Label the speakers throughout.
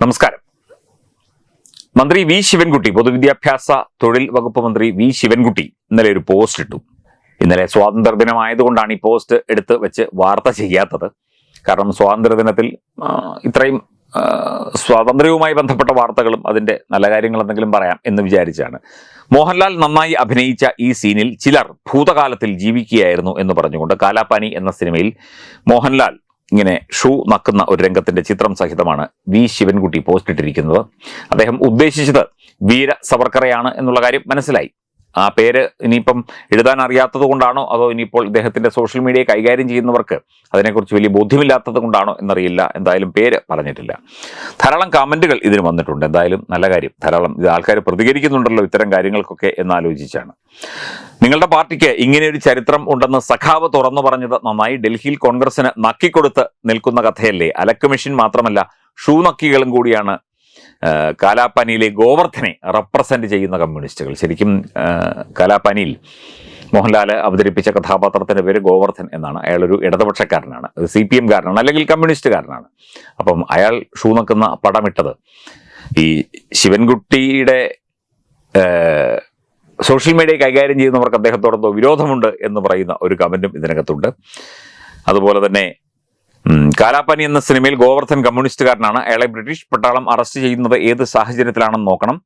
Speaker 1: നമസ്കാരം. മന്ത്രി വി ശിവൻകുട്ടി പൊതുവിദ്യാഭ്യാസ തൊഴിൽ വകുപ്പ് മന്ത്രി വി ശിവൻകുട്ടി ഇന്നലെ ഒരു പോസ്റ്റ് ഇട്ടു. ഇന്നലെ സ്വാതന്ത്ര്യ ദിനമായതുകൊണ്ടാണ് ഈ പോസ്റ്റ് എടുത്ത് വെച്ച് വാർത്ത ചെയ്യാത്തത്. കാരണം സ്വാതന്ത്ര്യ ദിനത്തിൽ ഇത്രയും സ്വാതന്ത്ര്യവുമായി ബന്ധപ്പെട്ട വാർത്തകളും അതിന്റെ നല്ല കാര്യങ്ങൾ എന്തെങ്കിലും പറയാം എന്ന് വിചാരിച്ചാണ്. മോഹൻലാൽ നന്നായി അഭിനയിച്ച ഈ സീനിൽ ചിലർ ഭൂതകാലത്തിൽ ജീവിക്കുകയായിരുന്നു എന്ന് പറഞ്ഞുകൊണ്ട് കാലാപാനി എന്ന സിനിമയിൽ മോഹൻലാൽ ഇങ്ങനെ ഷൂ നക്കുന്ന ഒരു രംഗത്തിന്റെ ചിത്രം സഹിതമാണ് വി ശിവൻകുട്ടി പോസ്റ്റ് ഇട്ടിരിക്കുന്നത് അദ്ദേഹം ഉദ്ദേശിച്ചത് വീര സവർക്കറയാണ് എന്നുള്ള കാര്യം മനസ്സിലായി. ആ പേര് ഇനിയിപ്പം എഴുതാൻ അറിയാത്തത് കൊണ്ടാണോ? അതോ ഇനിയിപ്പോൾ ഇദ്ദേഹത്തിന്റെ സോഷ്യൽ മീഡിയ കൈകാര്യം ചെയ്യുന്നവർക്ക് അതിനെക്കുറിച്ച് വലിയ ബോധ്യമില്ലാത്തത് കൊണ്ടാണോ എന്നറിയില്ല. എന്തായാലും പേര് പറഞ്ഞിട്ടില്ല. ധാരാളം കമന്റുകൾ ഇതിന് വന്നിട്ടുണ്ട്. എന്തായാലും നല്ല കാര്യം. ധാരാളം ഇത് ആൾക്കാർ പ്രതികരിക്കുന്നുണ്ടല്ലോ ഇത്തരം കാര്യങ്ങൾക്കൊക്കെ എന്നാലോചിച്ചാണ്. നിങ്ങളുടെ പാർട്ടിക്ക് ഇങ്ങനെയൊരു ചരിത്രം ഉണ്ടെന്ന് സഖാവ് തുറന്നു പറഞ്ഞത് നന്നായി ഡൽഹിയിൽ കോൺഗ്രസിന് നക്കിക്കൊടുത്ത് നിൽക്കുന്ന കഥയല്ലേ? അലക്ക് മെഷീൻ മാത്രമല്ല ഷൂ നക്കികളും കൂടിയാണ് കാലാപ്പാനിയിലെ ഗോവർദ്ധനെ റെപ്രസെന്റ് ചെയ്യുന്ന കമ്മ്യൂണിസ്റ്റുകൾ ശരിക്കും കാലാപ്പനിയിൽ മോഹൻലാൽ അവതരിപ്പിച്ച കഥാപാത്രത്തിന്റെ പേര് ഗോവർദ്ധൻ എന്നാണ്. അയാളൊരു ഇടതുപക്ഷക്കാരനാണ്. സി പി എംകാരനാണ് അല്ലെങ്കിൽ കമ്മ്യൂണിസ്റ്റുകാരനാണ് അപ്പം അയാൾ ഷൂ നിൽക്കുന്ന പടമിട്ടത് ഈ ശിവൻകുട്ടിയുടെ സോഷ്യൽ മീഡിയ കൈകാര്യം ചെയ്യുന്നവർക്ക് അദ്ദേഹത്തോടൊപ്പം വിരോധമുണ്ട് എന്ന് പറയുന്ന ഒരു കമന്റും ഇതിനകത്തുണ്ട്. അതുപോലെ തന്നെ കാലാപ്പാനി എന്ന സിനിമയിൽ ഗോവർദ്ധൻ കമ്മ്യൂണിസ്റ്റുകാരനാണ്. അയാളെ ബ്രിട്ടീഷ് പട്ടാളം അറസ്റ്റ് ചെയ്യുന്നത് ഏത് സാഹചര്യത്തിലാണെന്ന് നോക്കണം.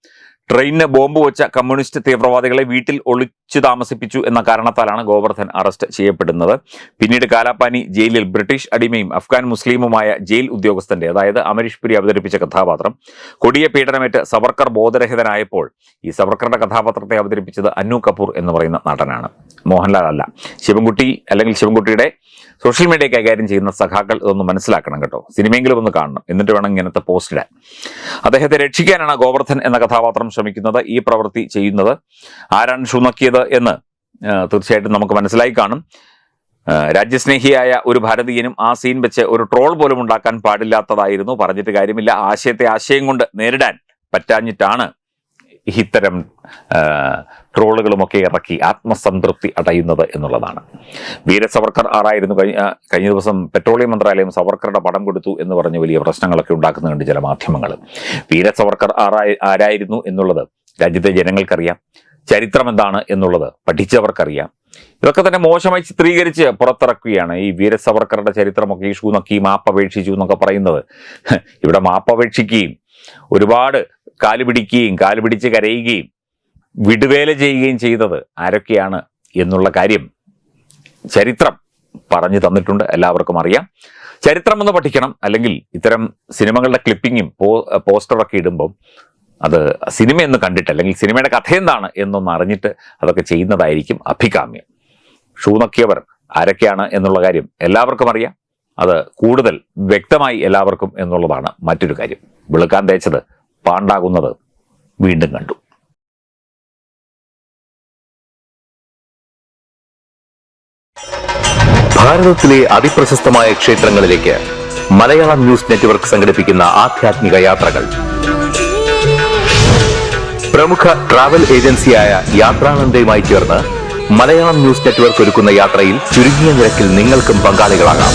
Speaker 1: ട്രെയിനിന് ബോംബ് വെച്ച കമ്മ്യൂണിസ്റ്റ് തീവ്രവാദികളെ വീട്ടിൽ ഒളിച്ചു താമസിപ്പിച്ചു എന്ന കാരണത്താലാണ് ഗോവർദ്ധൻ അറസ്റ്റ് ചെയ്യപ്പെടുന്നത്. പിന്നീട് കാലാപ്പാനി ജയിലിൽ ബ്രിട്ടീഷ് അടിമയും അഫ്ഗാൻ മുസ്ലിമുമായ ജയിൽ ഉദ്യോഗസ്ഥന്റെ അതായത് അമരീഷ് പുരി അവതരിപ്പിച്ച കഥാപാത്രം കൊടിയ പീഡനമേറ്റ് സവർക്കർ ബോധരഹിതനായപ്പോൾ ഈ സവർക്കറുടെ കഥാപാത്രത്തെ അവതരിപ്പിച്ചത് അന്നു കപൂർ എന്ന് പറയുന്ന നടനാണ്. മോഹൻലാൽ അല്ല. ശിവൻകുട്ടി അല്ലെങ്കിൽ ശിവൻകുട്ടിയുടെ സോഷ്യൽ മീഡിയ കൈകാര്യം ചെയ്യുന്ന സഖാക്കൾ ഇതൊന്ന് മനസ്സിലാക്കണം കേട്ടോ. സിനിമയെങ്കിലും ഒന്ന് കാണണം. എന്നിട്ട് വേണം ഇങ്ങനത്തെ പോസ്റ്റ് ഇടാൻ. അദ്ദേഹത്തെ രക്ഷിക്കാനാണ് ഗോവർദ്ധൻ എന്ന കഥാപാത്രം ശ്രമിക്കുന്നത് ഈ പ്രവൃത്തി ചെയ്യുന്നത്. ആരാണ് ഷുണക്കിയത് എന്ന് തീർച്ചയായിട്ടും നമുക്ക് മനസ്സിലായി കാണും. രാജ്യസ്നേഹിയായ ഒരു ഭാരതീയനും ആ സീൻ വെച്ച് ഒരു ട്രോൾ പോലും ഉണ്ടാക്കാൻ പാടില്ലാത്തതായിരുന്നു. പറഞ്ഞിട്ട് കാര്യമില്ല. ആശയത്തെ ആശയം കൊണ്ട് നേരിടാൻ പറ്റാഞ്ഞിട്ടാണ് ഇത്തരം ട്രോളുകളുമൊക്കെ ഇറക്കി ആത്മസംതൃപ്തി അടയുന്നത് എന്നുള്ളതാണ്. വീര സവർക്കർ ആറായിരുന്നു കഴിഞ്ഞ കഴിഞ്ഞ ദിവസം പെട്രോളിയം മന്ത്രാലയം സവർക്കറുടെ പടം കൊടുത്തു എന്ന് പറഞ്ഞ് വലിയ പ്രശ്നങ്ങളൊക്കെ ഉണ്ടാക്കുന്നുണ്ട് ചില മാധ്യമങ്ങൾ വീര സവർക്കർ ആറായി ആരായിരുന്നു എന്നുള്ളത് രാജ്യത്തെ ജനങ്ങൾക്കറിയാം. ചരിത്രം എന്താണ് എന്നുള്ളത് പഠിച്ചവർക്കറിയാം. ഇതൊക്കെ തന്നെ മോശമായി ചിത്രീകരിച്ച് പുറത്തിറക്കുകയാണ് ഈ വീര സവർക്കറുടെ ചരിത്രമൊക്കെ ഈ ഷൂ നക്കി മാപ്പപേക്ഷിച്ചു എന്നൊക്കെ പറയുന്നത്. ഇവിടെ മാപ്പപേക്ഷിക്കുകയും ഒരുപാട് കാൽ പിടിക്കുകയും കാൽ പിടിച്ച് കരയുകയും വിടുവേല ചെയ്യുകയും ചെയ്തത് ആരൊക്കെയാണ് എന്നുള്ള കാര്യം ചരിത്രം പറഞ്ഞു തന്നിട്ടുണ്ട്. എല്ലാവർക്കും അറിയാം. ചരിത്രം ഒന്ന് പഠിക്കണം. അല്ലെങ്കിൽ ഇത്തരം സിനിമകളുടെ ക്ലിപ്പിങ്ങും പോസ്റ്ററൊക്കെ ഇടുമ്പം അത് സിനിമ എന്ന് കണ്ടിട്ട് അല്ലെങ്കിൽ സിനിമയുടെ കഥ എന്താണ് എന്നൊന്ന് അറിഞ്ഞിട്ട് അതൊക്കെ ചെയ്യുന്നതായിരിക്കും അഭികാമ്യം. ഷൂ നക്കിയവർ ആരൊക്കെയാണ് എന്നുള്ള കാര്യം എല്ലാവർക്കും അറിയാം. അത് കൂടുതൽ വ്യക്തമായി എല്ലാവർക്കും എന്നുള്ളതാണ് മറ്റൊരു കാര്യം. വെളുക്കാൻ തേച്ചത് പാണ്ടാകുന്നത് വീണ്ടും കണ്ടു.
Speaker 2: ഭാരതത്തിലെ അതിപ്രശസ്തമായ ക്ഷേത്രങ്ങളിലേക്ക് മലയാളം ന്യൂസ് നെറ്റ്വർക്ക് സംഘടിപ്പിക്കുന്ന ആധ്യാത്മിക യാത്രകൾ. പ്രമുഖ ട്രാവൽ ഏജൻസിയായ യാത്രാനന്ദയുമായി ചേർന്ന് മലയാളം ന്യൂസ് നെറ്റ്വർക്ക് ഒരുക്കുന്ന യാത്രയിൽ ചുരുങ്ങിയ നിരക്കിൽ നിങ്ങൾക്കും പങ്കാളികളാകാം.